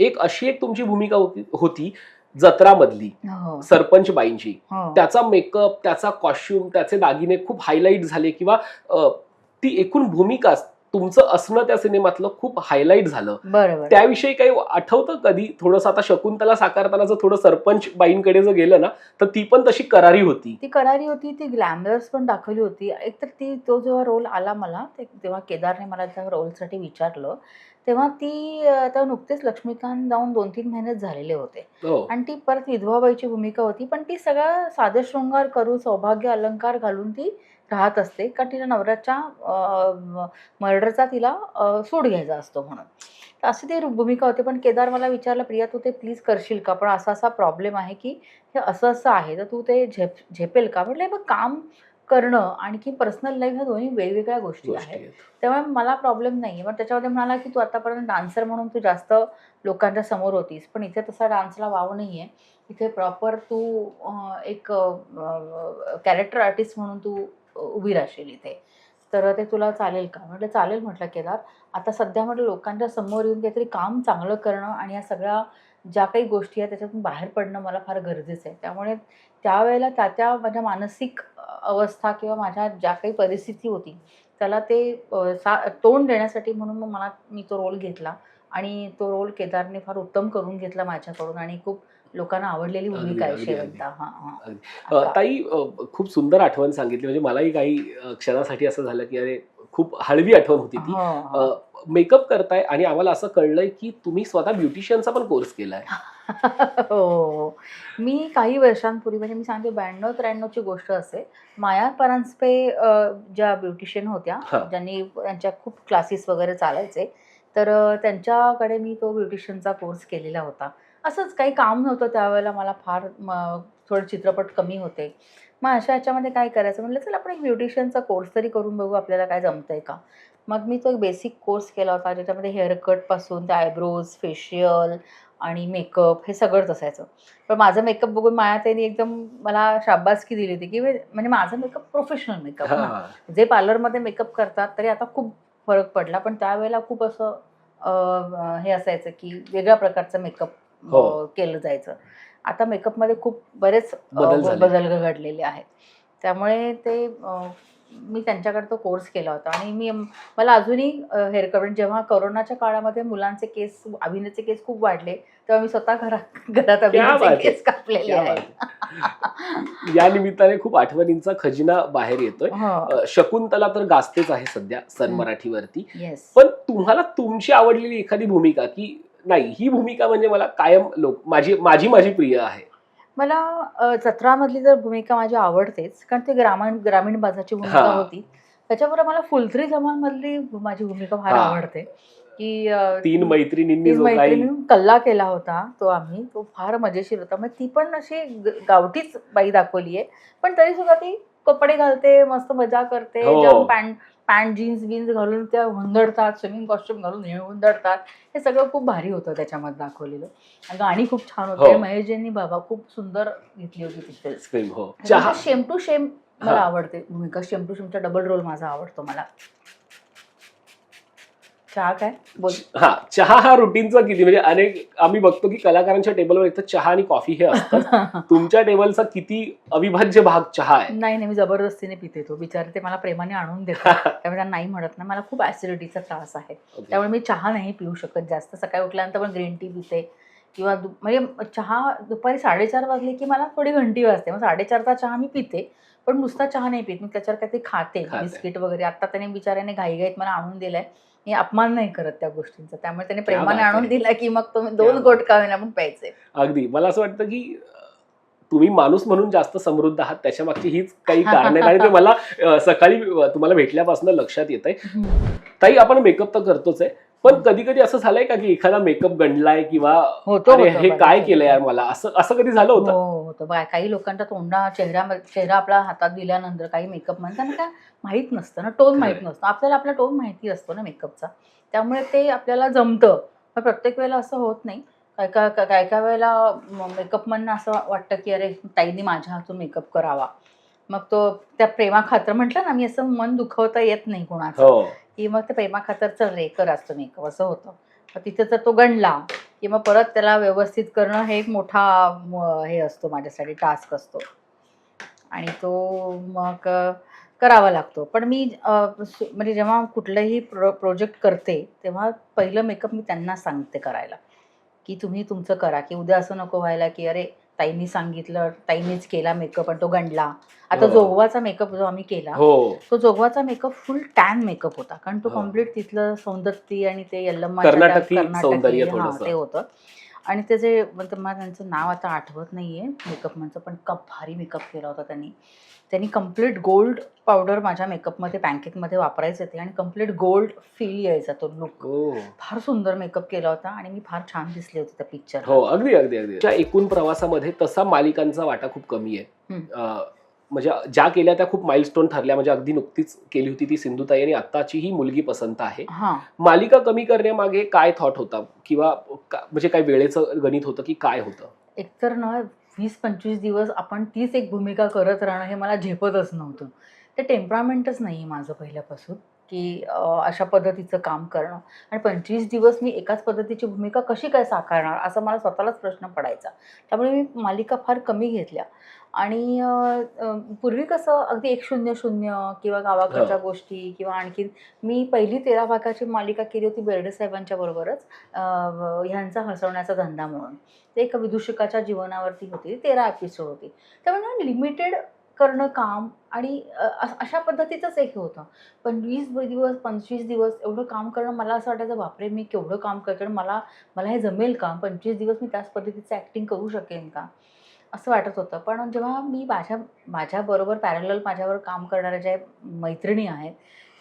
एक अशी एक तुमची भूमिका होती- होती जत्रामधली हो. सरपंच बाईंची. हो. त्याचा मेकअप त्याचा कॉस्ट्युम त्याचे दागिने खूप हायलाईट झाले किंवा ती एकूण भूमिका तुमचं असणं त्या सिनेमातलं खूप हायलाईट झालं. त्याविषयी काही आठवतं कधी? थोडंसं आता शकुंतला साकारताना जर थोडं सरपंच बाईंकडे जर गेलं ना तर ती पण तशी करारी होती. ती करारी होती ती ग्लॅमरस पण दाखवली होती. एकतर ती तो जेव्हा रोल आला मला तेव्हा केदारने मला त्या रोलसाठी विचारलं तेव्हा ती तेव्हा नुकतेच लक्ष्मीकांत जाऊन दोन तीन महिनेच झालेले होते. हो. आणि ती परत विधवाबाईची भूमिका होती. पण ती सगळं साधे शृंगार करून सौभाग्य अलंकार घालून ती राहत असते. कारण तिला नवऱ्याच्या मर्डरचा तिला सूड घ्यायचा असतो म्हणून. अशी ती भूमिका होती. पण केदार मला विचारलं प्रिया तू ते प्लीज करशील का? पण असा असा प्रॉब्लेम आहे की हे असं असं आहे. तर तू ते झेप झेपेल का? म्हटलं हे बघ काम करणं आणखी पर्सनल लाईफ ह्या दोन्ही वेगवेगळ्या गोष्टी आहेत. त्यामुळे मला प्रॉब्लेम नाही आहे पण त्याच्यामध्ये म्हणाला की तू आतापर्यंत डान्सर म्हणून तू जास्त लोकांच्या समोर होतीस पण इथे तसा डान्सला वाव नाही आहे इथे प्रॉपर तू एक कॅरेक्टर आर्टिस्ट म्हणून तू उभी राहशील इथे. तर ते तुला चालेल का? म्हटलं चालेल म्हटलं केदार. आता सध्या म्हटलं लोकांच्या समोर येऊन काहीतरी काम चांगलं करणं आणि या सगळ्या ज्या काही गोष्टी आहेत त्याच्यातून बाहेर पडणं मला फार गरजेचं आहे. त्यामुळे त्यावेळेला त्या त्या माझ्या मानसिक अवस्था किंवा माझ्या ज्या काही परिस्थिती होती त्याला ते सा तोंड देण्यासाठी म्हणून मग मला मी तो रोल घेतला. आणि तो रोल केदारने फार उत्तम करून घेतला माझ्याकडून आणि खूप लोकांना आवडलेली भूमिका आहे शेवंता. हां हां. ताई खूप सुंदर आठवण सांगितली. म्हणजे मलाही काही क्षणासाठी असं झालं की अरे खूप हळवी आठवण होती ती हो, हो. मेकअप करताय आणि आम्हाला असं कळलंय की तुम्ही स्वतः ब्युटिशियनचा पण कोर्स केलाय हो हो. मी काही वर्षांपूर्वी म्हणजे मी सांगते ब्याण्णव त्र्याण्णवची गोष्ट असेल माया परांजपे ज्या ब्युटिशियन होत्या. ज्यांनी त्यांच्या खूप क्लासेस वगैरे चालायचे तर त्यांच्याकडे मी तो ब्युटिशियनचा कोर्स केलेला होता असंच काही काम नव्हतं त्यावेळेला मला फार थोडे चित्रपट कमी होते मग अशा ह्याच्यामध्ये काय करायचं? म्हटलं चल आपण एक ब्युटिशियनचा कोर्स तरी करून बघू आपल्याला काय जमतंय का? मग मी तो एक बेसिक कोर्स केला होता ज्याच्यामध्ये हेअरकटपासून ते आयब्रोज फेशियल आणि मेकअप हे सगळंच असायचं. पण माझं मेकअप बघून माया त्यांनी एकदम मला शाबासकी दिली होती की म्हणजे माझं मेकअप प्रोफेशनल मेकअप ना. हा. जे पार्लरमध्ये मेकअप करतात तरी आता खूप फरक पडला. पण त्यावेळेला खूप असं हे असायचं की वेगळ्या प्रकारचं मेकअप हो. केलं जायचं. आता मेकअपमध्ये खूप बरेच बदल. बदल घडलेले आहेत. त्यामुळे ते मी त्यांच्याकडे तो कोर्स केला होता. आणि मी मला अजूनही हेअर कट जेव्हा कोरोनाच्या काळामध्ये मुलांचे केस अभिनयचे केस खूप वाढले तेव्हा मी स्वतः घरात घरात अभिनयचे आहे. केस कापलेले आहेत. बात या निमित्ताने खूप आठवणींचा खजिना बाहेर येतोय. हो. शकुंतला तर गाजतेच आहे सध्या सन. मराठीवरती. पण तुम्हाला तुमची आवडलेली एखादी भूमिका की नाही ही भूमिका म्हणजे मला कायम लोक माझी माझी माझी प्रिय आहे मला जत्रामधली जर भूमिका माझी आवडतेच कारण ती ग्रामीण ग्रामीण बाजाची भूमिका. होती त्याच्याबरोबर मला फुलथ्री जमानमधली माझी भूमिका फार. आवडते की तीन मैत्रिणींनी तीन जो काही मैत्रिणी कल्ला केला होता तो आम्ही तो फार मजेशीर होता मग ती पण अशी गावठीच बाई दाखवली आहे पण तरी सुद्धा ती कपडे घालते मस्त मजा करते हो. जम पॅन्ट पॅन्ट जीन्स बीन्स घालून त्या हुंदडतात स्विमिंग कॉस्ट्युम घालून हे हुंदडतात. हे सगळं खूप भारी होतं त्याच्यामध्ये दाखवलेलं. आणि गाणी खूप छान होते. हो. महेशजींनी बाबा खूप सुंदर घेतली होती पिक्चर हो. शेम टू शेम मला. आवडते. भूमिका शेम टू शेमचा डबल रोल माझा आवडतो मला. चहा काय? बोल. हा चहा हा रुटीनचा किती म्हणजे अनेक आम्ही बघतो की कलाकारांच्या टेबलवर इथं चहा आणि कॉफी हे असतं तुमच्या टेबलचा किती अविभाज्य भाग चहा आहे? नाही नाही मी जबरदस्तीने पिते तो. बिचारे ते मला प्रेमाने आणून देतात. त्यामुळे त्यांना नाही म्हणत नाही मला खूप ऍसिडिटीचा त्रास आहे. त्यामुळे मी चहा नाही पिऊ शकत जास्त. सकाळी उठल्यानंतर पण ग्रीन टी पिते. किंवा म्हणजे चहा दुपारी साडेचार वाजले की मला थोडी घंटी वाजते. मग साडेचारचा चहा मी पिते पण नुसता चहा नाही पित. मी त्याच्यावर काहीतरी खाते. खाते. बिस्किट वगैरे. आता त्याने बिचाऱ्याने घाईघाईत मला आणून दिलंय. मी अपमान नाही करत त्या गोष्टींचा. त्यामुळे त्याने प्रेमाने आणून. दिला की मग तुम्ही दोन गोट का होईना पण प्यायचे. अगदी. मला असं वाटतं की तुम्ही माणूस म्हणून जास्त समृद्ध आहात त्याच्या मागची हीच काही कारण आहेत आणि ते मला सकाळी तुम्हाला भेटल्यापासून लक्षात येत आहे ताई आपण मेकअप तर करतोच आहे. पण कधी कधी असं झालंय का की एखादा मेकअप गणलाय किंवा होतो अरे होतो हे बऱ्याच काय. केलं यार मला? असं असं कधी झालं होतं? हो होतं. बघा काही लोकांचा तोंडा चेहरा चेहरा आपला हातात दिल्यानंतर काही मेकअप म्हणजे त्यांना काय माहीत नसतं ना टोन माहीत खरंय. नसतं. आपल्याला आपला टोन माहिती असतो ना मेकअपचा. त्यामुळे ते आपल्याला जमतं. पण प्रत्येक वेळेला असं होत नाही. काय काय काय काय काय वेळेला मेकअपमधनं असं वाटतं की अरे ताईने माझ्या हातून मेकअप करावा. मग तो त्या प्रेमाखातर म्हटलं ना मी असं मन दुखवता येत नाही कोणाचं. हो. की मग ते प्रेमाखातरचं रे कर असतं असं होतं. मग तिथे जर तो गणला की मग परत त्याला व्यवस्थित करणं हे एक मोठा हे असतो माझ्यासाठी टास्क असतो. आणि तो मग करावा लागतो. पण मी म्हणजे जेव्हा कुठलंही प्रो प्रोजेक्ट करते तेव्हा पहिलं मेकअप मी त्यांना सांगते करायला की तुम्ही तुमचं करा की उद्या असं नको व्हायला की अरे ताईंनी सांगितलं ताईंनीच केला मेकअप आणि तो गंडला आता हो. जोगवाचा मेकअप जो आम्ही केला हो तो जोगवाचा मेकअप फुल टॅन मेकअप होता कारण तो हो. कंप्लीट तिथलं सौंदर्य आणि ते यल्लम्मा कर्नाटकी सौंदर्य थोडंसं. ते होतं आणि त्याचे म्हणजे मला त्यांचं नाव आता आठवत नाहीये मेकअपमनचं पण कप भारी मेकअप केला होता त्यांनी. त्यांनी कंप्लीट गोल्ड पावडर माझ्या मेकअपमध्ये पॅनकेकमध्ये वापरायचे ते आणि कंप्लीट गोल्ड फील यायचा तो लुक हो. फार सुंदर मेकअप केला होता आणि मी फार छान दिसले होते त्या पिक्चर हो अगदी अगदी अगदी. त्या एकूण प्रवासामध्ये तसा मालिकांचा वाटा खूप कमी आहे. म्हणजे ज्या केल्या त्या खूप माइलस्टोन ठरल्या. म्हणजे अगदी नुकतीच केली होती ती सिंधुताई आणि आत्ताची ही मुलगी पसंत आहे. हां. मालिका कमी करण्यामागे काय थॉट होता? किंवा म्हणजे काय वेळेचं गणित होतं की काय होतं? एकतर ना वीस पंचवीस दिवस आपण तीच एक भूमिका करत राहणं हे मला झेपतच नव्हतं. ते टेम्परामेंटच नाही माझं पहिल्यापासून की अशा पद्धतीचं काम करणं. आणि पंचवीस दिवस मी एकाच पद्धतीची भूमिका कशी काय साकारणार असं मला स्वतःलाच प्रश्न पडायचा. त्यामुळे मी मालिका फार कमी घेतल्या. आणि पूर्वी कसं अगदी एक शून्य शून्य किंवा गावाकडच्या गोष्टी किंवा आणखीन मी पहिली तेरा भागाची मालिका केली होती बेर्डे साहेबांच्या बरोबरच ह्यांचा हसवण्याचा धंदा म्हणून. ते एका विदूषकाच्या जीवनावरती होती तेरा एपिसोड होती. त्यामुळे लिमिटेड करणं काम आणि अशा पद्धतीचंच एक हे होतं. पंचवीस दिवस पंचवीस दिवस एवढं काम करणं मला असं वाटायचं बापरे मी केवढं काम करते मला मला हे जमेल का? पंचवीस दिवस मी त्याच पद्धतीचं ॲक्टिंग करू शकेन का? असं वाटत होतं पण जेव्हा मी माझ्या माझ्याबरोबर पॅरलल माझ्यावर काम करणाऱ्या ज्या मैत्रिणी आहेत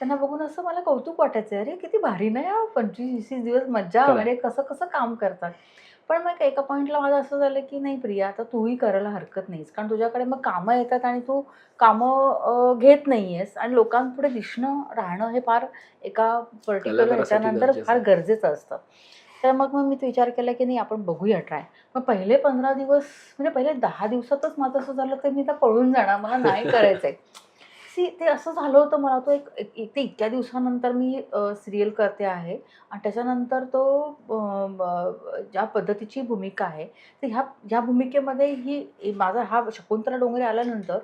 त्यांना बघून असं मला कौतुक वाटायचं अरे किती भारी ना या पंचवीस वीस दिवस मज्जा. म्हणजे कसं कसं काम करतात पण मग एका पॉईंटला माझं असं झालं की नाही प्रिया आता तूही करायला हरकत नाहीस कारण तुझ्याकडे मग कामं येतात आणि तू कामं घेत नाही आहेस आणि लोकांपुढे दिसणं राहणं हे फार एका पर्टिक्युलर ह्याच्यानंतर फार. गरजेचं असतं तर मग मग मी तो विचार केला की नाही आपण बघूया ट्राय मग पहिले पंधरा दिवस म्हणजे पहिले दहा दिवसातच माझं असं झालं तर मी तर पळून जाणार मला नाही करायचंय. सी ते असं झालं होतं मला तो एक एक- ते इतक्या दिवसानंतर मी सिरियल करते आहे आणि त्याच्यानंतर तो ज्या पद्धतीची भूमिका आहे तर ह्या ह्या भूमिकेमध्ये ही माझा हा शकुंतला डोंगरे आल्यानंतर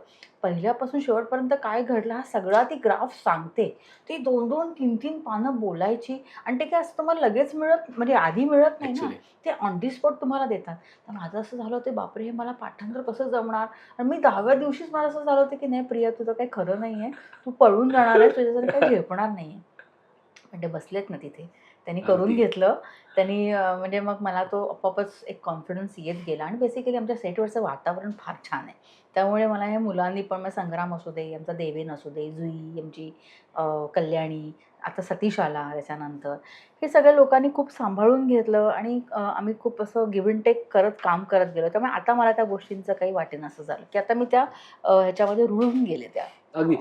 पहिल्यापासून शेवटपर्यंत काय घडलं हा सगळा ती ग्राफ सांगते. ती दोन दोन तीन तीन पानं बोलायची आणि ते काय असं तुम्हाला लगेच मिळत म्हणजे आधी मिळत नाही ना? ते ऑन दी स्पॉट तुम्हाला देतात. तर माझं असं झालं होतं बापरे हे मला पाठांतर कसं जमणार? आणि मी दहाव्या दिवशीच मला असं झालं होतं की नाही प्रिया तुझं काही खरं नाही आहे तू पळून जाणार आहे तुझ्यासाठी काही झेपणार नाही आहे ते बसलेत ना तिथे. त्यांनी करून. घेतलं. त्यांनी म्हणजे मग मला तो आपोआपच एक कॉन्फिडन्स येत गेला. आणि बेसिकली आमच्या सेटवरचं वातावरण फार छान आहे. त्यामुळे मला हे मुलांनी पण मग संग्राम असू दे आमचा देवेन असू दे जुई आमची कल्याणी आता सतीश आला त्याच्यानंतर. हे सगळ्या लोकांनी खूप सांभाळून घेतलं आणि आम्ही खूप असं गिव्ह अँड टेक करत काम करत गेलो. त्यामुळे आता मला त्या गोष्टींचं काही वाटेन असं झालं. की आता मी त्या ह्याच्यामध्ये रुळून गेले त्या. अगदी.